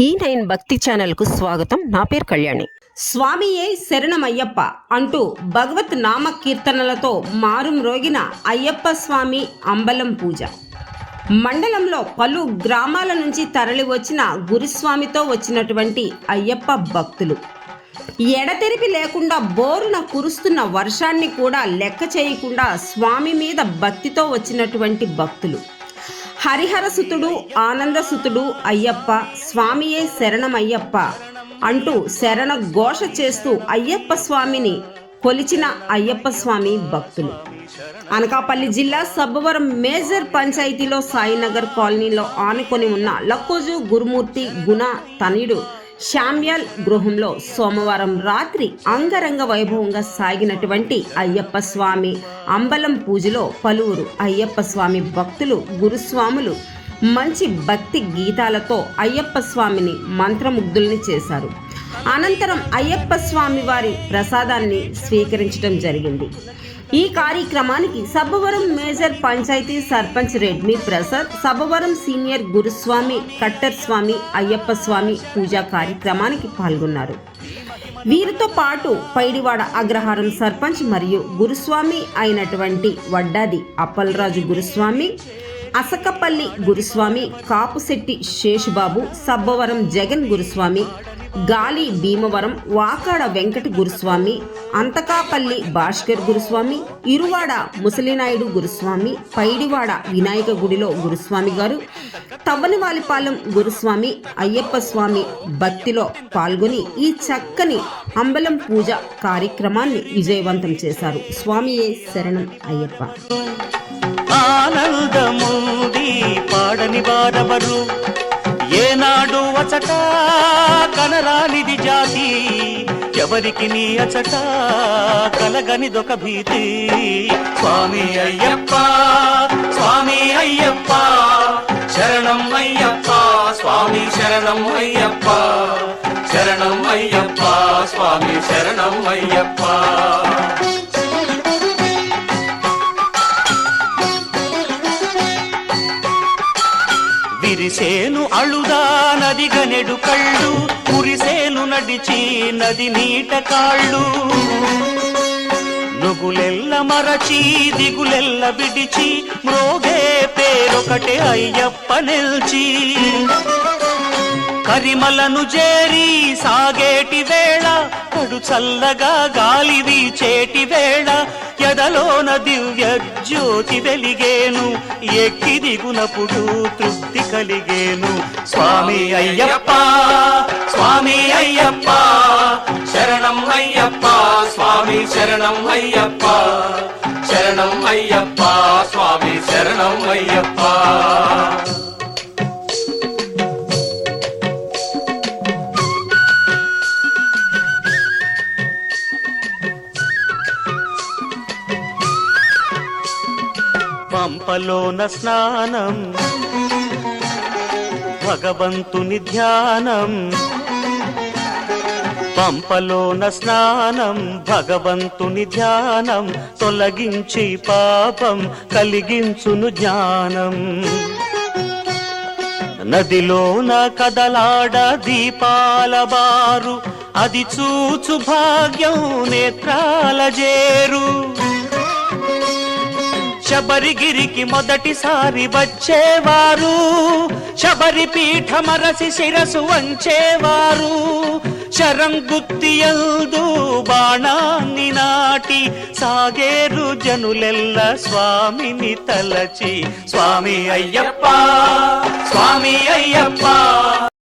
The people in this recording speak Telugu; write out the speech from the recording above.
నైన్ భక్తి ఛానల్కు స్వాగతం. నా పేరు కళ్యాణి. స్వామియే శరణమయ్యప్ప అంటూ భగవత్ నామ కీర్తనలతో మారుమ్రోగిన అయ్యప్ప స్వామి అంబలం పూజ. మండలంలో పలు గ్రామాల నుంచి తరలి వచ్చిన గురుస్వామితో వచ్చినటువంటి అయ్యప్ప భక్తులు. ఎడతెరిపి లేకుండా బోరున కురుస్తున్న వర్షాన్ని కూడా లెక్క చేయకుండా స్వామి మీద భక్తితో వచ్చినటువంటి భక్తులు. హరిహరసుతుడు ఆనందసుతుడు అయ్యప్ప స్వామియే శరణమయ్యప్ప అంటూ శరణ ఘోష చేస్తూ అయ్యప్ప స్వామిని కొలిచిన అయ్యప్ప స్వామి భక్తులు. అనకాపల్లి జిల్లా సబ్బవరం మేజర్ పంచాయతీలో సాయినగర్ కాలనీలో ఆనుకొని ఉన్న లక్కోజు గురుమూర్తి గుణ తనయుడు శామ్యాల్ గృహంలో సోమవారం రాత్రి అంగరంగ వైభవంగా సాగినటువంటి అయ్యప్ప స్వామి అంబలం పూజలో పలువురు అయ్యప్ప స్వామి భక్తులు గురుస్వాములు మంచి భక్తి గీతాలతో అయ్యప్ప స్వామిని మంత్రముగ్ధుల్ని చేశారు. అనంతరం అయ్యప్ప స్వామి వారి ప్రసాదాన్ని స్వీకరించడం జరిగింది. ఈ కార్యక్రమానికి సబ్బవరం మేజర్ పంచాయతీ సర్పంచ్ రెడ్మి ప్రసాద్ సబ్బవరం సీనియర్ గురుస్వామి కట్టర్ స్వామి అయ్యప్ప స్వామి పూజా కార్యక్రమానికి పాల్గొన్నారు. వీరితో పాటు పైడివాడ అగ్రహారం సర్పంచ్ మరియు గురుస్వామి అయినటువంటి వడ్డాది అప్పలరాజు గురుస్వామి అసకపల్లి గురుస్వామి కాపుశెట్టి శేషుబాబు సబ్బవరం జగన్ గురుస్వామి గాలి భీమవరం వాకాడ వెంకట గురుస్వామి అంతకాపల్లి భాస్కర్ గురుస్వామి ఇరువాడ ముసలినాయుడు గురుస్వామి పైడివాడ వినాయక గుడిలో గురుస్వామి గారు తవ్వనివాలిపాలెం గురుస్వామి అయ్యప్ప స్వామి భక్తిలో పాల్గొని ఈ చక్కని అంబలం పూజ కార్యక్రమాన్ని విజయవంతం చేశారు. స్వామియే శరణం అయ్యప్ప. ఆనందముంది పాడని వారెవరు. ఏనాడు అచట కనరానిది జాతి ఎవరికి నీ అచట కలగనిదొక భీతి. స్వామి అయ్యప్ప స్వామి అయ్యప్ప శరణం అయ్యప్ప స్వామి శరణం అయ్యప్ప శరణం అయ్యప్ప స్వామి శరణం అయ్యప్ప. కురిసేను అళుదా నది గనెడు కళ్ళు కురిసేను నడిచి నది నీట కాళ్ళు. నుగులెల్ల మరచి దిగులెల్ల విడిచి మ్రోగే పేరొకటే అయ్యప్ప నిల్చి. కరిమలను చేరి సాగేటి వేళ కడు చల్లగా గాలి వీచేటి వేళ ఎదలోన దివ్య జ్యోతి వెలిగేను ఎక్కి దిగునప్పుడు తృప్తి కలిగేను. స్వామి అయ్యప్ప స్వామి అయ్యప్ప శరణం అయ్యప్ప స్వామి శరణం అయ్యప్ప శరణం అయ్యప్ప స్వామి శరణం అయ్యప్ప. పంపలోన స్నానం భగవంతుని ధ్యానం పంపలోన స్నానం భగవంతుని ధ్యానం తొలగించి పాపం కలిగించును జ్ఞానం. నదిలోన కదలాడ దీపాల బారు అది చూచు భాగ్యం నేత్రాల జేరు. శబరిగిరికి మొదటిసారి వచ్చేవారు. శబరి పీఠమరసి శిరసు వంచేవారు. శరంగుత్తియందు బాణాన్ని నాటి సాగేరు జనులెల్ల స్వామిని తలచి స్వామి అయ్యప్ప స్వామి అయ్యప్ప